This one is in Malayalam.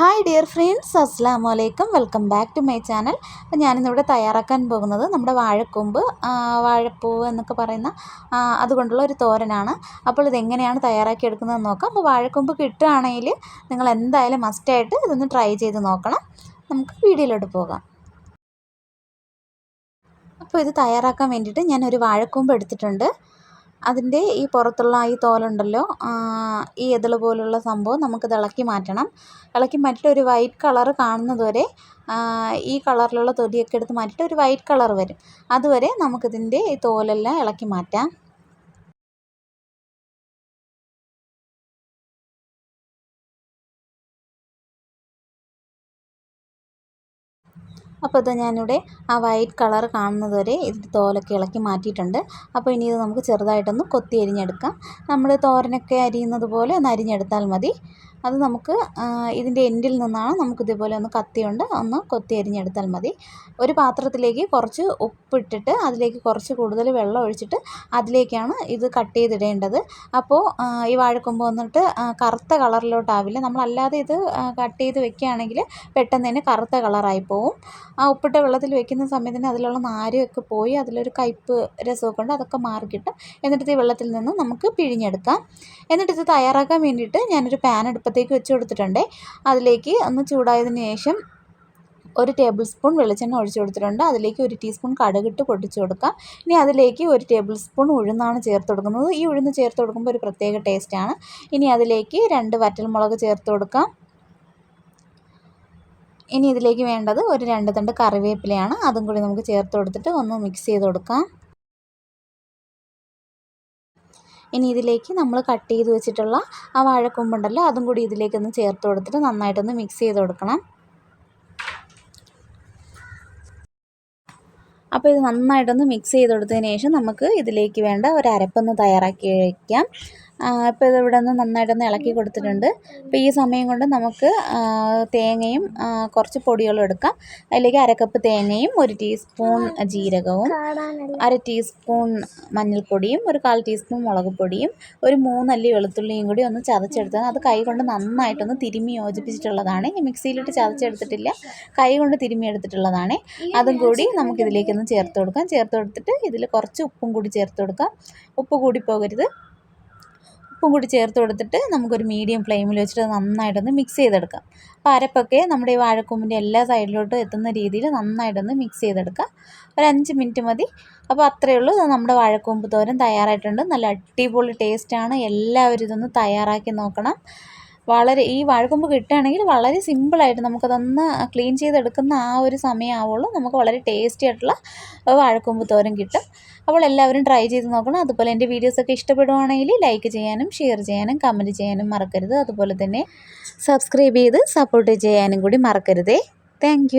ഹായ് ഡിയർ ഫ്രണ്ട്സ് അസ്സാം വലൈക്കും welcome back to my channel ഞാനിന്നിവിടെ തയ്യാറാക്കാൻ പോകുന്നത് നമ്മുടെ വാഴക്കൊമ്പ് വാഴപ്പൂവ് എന്നൊക്കെ പറയുന്ന അതുകൊണ്ടുള്ള ഒരു തോരനാണ്. അപ്പോൾ ഇതെങ്ങനെയാണ് തയ്യാറാക്കി എടുക്കുന്നതെന്ന് നോക്കാം. അപ്പോൾ വാഴക്കൊമ്പ് കിട്ടുകയാണെങ്കിൽ നിങ്ങൾ എന്തായാലും മസ്റ്റായിട്ട് ഇതൊന്ന് ട്രൈ ചെയ്ത് നോക്കണം. നമുക്ക് വീഡിയോയിലോട്ട് പോകാം. അപ്പോൾ ഇത് തയ്യാറാക്കാൻ വേണ്ടിയിട്ട് ഞാനൊരു വാഴക്കൊമ്പ് എടുത്തിട്ടുണ്ട്. അതിന്റെ ഈ പുറത്തുള്ള ഈ തോലുണ്ടല്ലോ ഈ എതിൾ പോലുള്ള സംഭവം നമുക്കിത് ഇളക്കി മാറ്റണം. ഇളക്കി മാറ്റിയിട്ട് ഒരു വൈറ്റ് കളർ കാണുന്നത് വരെ ഈ കളറിലുള്ള തൊലിയൊക്കെ എടുത്ത് മാറ്റിയിട്ട് ഒരു വൈറ്റ് കളർ വരും. അതുവരെ നമുക്കിതിന്റെ ഈ തോലെല്ലാം ഇളക്കി മാറ്റാം. അപ്പോൾ ഇത് ഞാനിവിടെ ആ വൈറ്റ് കളർ കാണുന്നത് വരെ ഇതിന്റെ തോലൊക്കെ ഇളക്കി മാറ്റിയിട്ടുണ്ട്. അപ്പോൾ ഇനി ഇത് നമുക്ക് ചെറുതായിട്ടൊന്ന് കൊത്തി അരിഞ്ഞെടുക്കാം. നമ്മൾ തോരനൊക്കെ അരിയുന്നത് പോലെ ഒന്ന് അരിഞ്ഞെടുത്താൽ മതി. അത് നമുക്ക് ഇതിന്റെ എൻഡിൽ നിന്നാണ് നമുക്ക് ഒന്ന് കത്തിയുണ്ട്. ഒന്ന് കൊത്തി അരിഞ്ഞെടുത്താൽ മതി. ഒരു പാത്രത്തിലേക്ക് കുറച്ച് ഉപ്പിട്ടിട്ട് അതിലേക്ക് കുറച്ച് കൂടുതൽ വെള്ളം ഒഴിച്ചിട്ട് അതിലേക്കാണ് ഇത് കട്ട് ചെയ്തിടേണ്ടത്. അപ്പോൾ ഈ വാഴക്കൊമ്പ് വന്നിട്ട് കറുത്ത കളറിലോട്ടാവില്ല. നമ്മളല്ലാതെ ഇത് കട്ട് ചെയ്ത് വെക്കുകയാണെങ്കിൽ പെട്ടെന്ന് തന്നെ കറുത്ത കളറായി പോവും. ആ ഉപ്പിട്ട വെള്ളത്തിൽ വെക്കുന്ന സമയത്തിന് അതിലുള്ള നാരൊക്കെ പോയി അതിലൊരു കയ്പ്പ് രസമൊക്കെ ഉണ്ട് അതൊക്കെ മാറിക്കിട്ടും എന്നിട്ട് ഈ വെള്ളത്തിൽ നിന്ന് നമുക്ക് പിഴിഞ്ഞെടുക്കാം. എന്നിട്ട് ഇത് തയ്യാറാക്കാൻ വേണ്ടിയിട്ട് ഞാനൊരു പാൻ അടുപ്പത്തേക്ക് വെച്ച് കൊടുത്തിട്ടുണ്ട്. അതിലേക്ക് ഒന്ന് ചൂടായതിന് ശേഷം ഒരു ടേബിൾ സ്പൂൺ വെളിച്ചെണ്ണ ഒഴിച്ചു കൊടുത്തിട്ടുണ്ട്. അതിലേക്ക് ഒരു ടീസ്പൂൺ കടുകിട്ട് പൊട്ടിച്ച് കൊടുക്കാം. ഇനി അതിലേക്ക് ഒരു ടേബിൾ സ്പൂൺ ഉഴുന്നാണ് ചേർത്ത് കൊടുക്കുന്നത്. ഈ ഉഴുന്ന് ചേർത്ത് കൊടുക്കുമ്പോൾ ഒരു പ്രത്യേക ടേസ്റ്റാണ് ഇനി അതിലേക്ക് രണ്ട് വറ്റൽമുളക് ചേർത്ത് കൊടുക്കാം. ഇനി ഇതിലേക്ക് വേണ്ടത് ഒരു രണ്ട് തണ്ട് കറിവേപ്പിലയാണ്. അതും കൂടി നമുക്ക് ചേർത്ത് കൊടുത്തിട്ട് ഒന്ന് മിക്സ് ചെയ്ത് കൊടുക്കാം. ഇനി ഇതിലേക്ക് നമ്മൾ കട്ട് ചെയ്ത് വെച്ചിട്ടുള്ള ആ വാഴക്കൊമ്പുണ്ടല്ലോ അതും കൂടി ഇതിലേക്കൊന്ന് ചേർത്ത് കൊടുത്തിട്ട് നന്നായിട്ടൊന്ന് മിക്സ് ചെയ്ത് കൊടുക്കണം. അപ്പോൾ ഇത് നന്നായിട്ടൊന്ന് മിക്സ് ചെയ്ത് കൊടുത്തതിന് ശേഷം നമുക്ക് ഇതിലേക്ക് വേണ്ട ഒരു അരപ്പൊന്ന് തയ്യാറാക്കി വയ്ക്കാം ഇപ്പോൾ ഇത് ഇവിടെ നിന്ന് നന്നായിട്ടൊന്ന് ഇളക്കി കൊടുത്തിട്ടുണ്ട്. അപ്പോൾ ഈ സമയം കൊണ്ട് നമുക്ക് തേങ്ങയും കുറച്ച് പൊടികളും എടുക്കാം. അതിലേക്ക് അരക്കപ്പ് തേങ്ങയും ഒരു ടീസ്പൂൺ ജീരകവും അര ടീസ്പൂൺ മഞ്ഞൾപ്പൊടിയും ഒരു കാൽ ടീസ്പൂൺ മുളക് പൊടിയും ഒരു മൂന്നല്ലി വെളുത്തുള്ളിയും കൂടി ഒന്ന് ചതച്ചെടുത്താൽ അത് കൈ കൊണ്ട് നന്നായിട്ടൊന്ന് തിരുമ്മി യോജിപ്പിച്ചിട്ടുള്ളതാണ്. ഈ മിക്സിയിലിട്ട് ചതച്ചെടുത്തിട്ടില്ല. കൈ കൊണ്ട് തിരുമ്മി എടുത്തിട്ടുള്ളതാണ്. അതും കൂടി നമുക്കിതിലേക്കൊന്ന് ചേർത്ത് കൊടുക്കാം. ചേർത്ത് കൊടുത്തിട്ട് ഇതിൽ കുറച്ച് ഉപ്പും കൂടി ചേർത്ത് കൊടുക്കാം. ഉപ്പ് കൂടി പോകരുത്. ഉപ്പും കൂടി ചേർത്ത് കൊടുത്തിട്ട് നമുക്കൊരു മീഡിയം ഫ്ലെയിമിൽ വെച്ചിട്ട് നന്നായിട്ടൊന്ന് മിക്സ് ചെയ്തെടുക്കാം. അപ്പോൾ അരപ്പൊക്കെ നമ്മുടെ ഈ വാഴക്കൊമ്പിന്റെ എല്ലാ സൈഡിലോട്ടും എത്തുന്ന രീതിയിൽ നന്നായിട്ടൊന്ന് മിക്സ് ചെയ്തെടുക്കാം. ഒരു അഞ്ച് മിനിറ്റ് മതി. അപ്പോൾ അത്രയേ ഉള്ളൂ. നമ്മുടെ വാഴക്കൊമ്പ് തോരൻ തയ്യാറായിട്ടുണ്ട്. നല്ല അടിപൊളി ടേസ്റ്റാണ് എല്ലാവരും ഇതൊന്ന് തയ്യാറാക്കി നോക്കണം. വളരെ ഈ വാഴക്കൊമ്പ് കിട്ടുകയാണെങ്കിൽ വളരെ സിമ്പിളായിട്ട് നമുക്കതൊന്ന് ക്ലീൻ ചെയ്തെടുക്കുന്ന ആ ഒരു സമയമാവുള്ളൂ. നമുക്ക് വളരെ ടേസ്റ്റി ആയിട്ടുള്ള വാഴക്കൊമ്പ് തോരൻ കിട്ടും. അപ്പോൾ എല്ലാവരും ട്രൈ ചെയ്ത് നോക്കണം. അതുപോലെ എന്റെ വീഡിയോസൊക്കെ ഇഷ്ടപ്പെടുവാണെങ്കിൽ ലൈക്ക് ചെയ്യാനും ഷെയർ ചെയ്യാനും കമന്റ് ചെയ്യാനും മറക്കരുത്. അതുപോലെ തന്നെ സബ്സ്ക്രൈബ് ചെയ്ത് സപ്പോർട്ട് ചെയ്യാനും കൂടി മറക്കരുതേ. താങ്ക്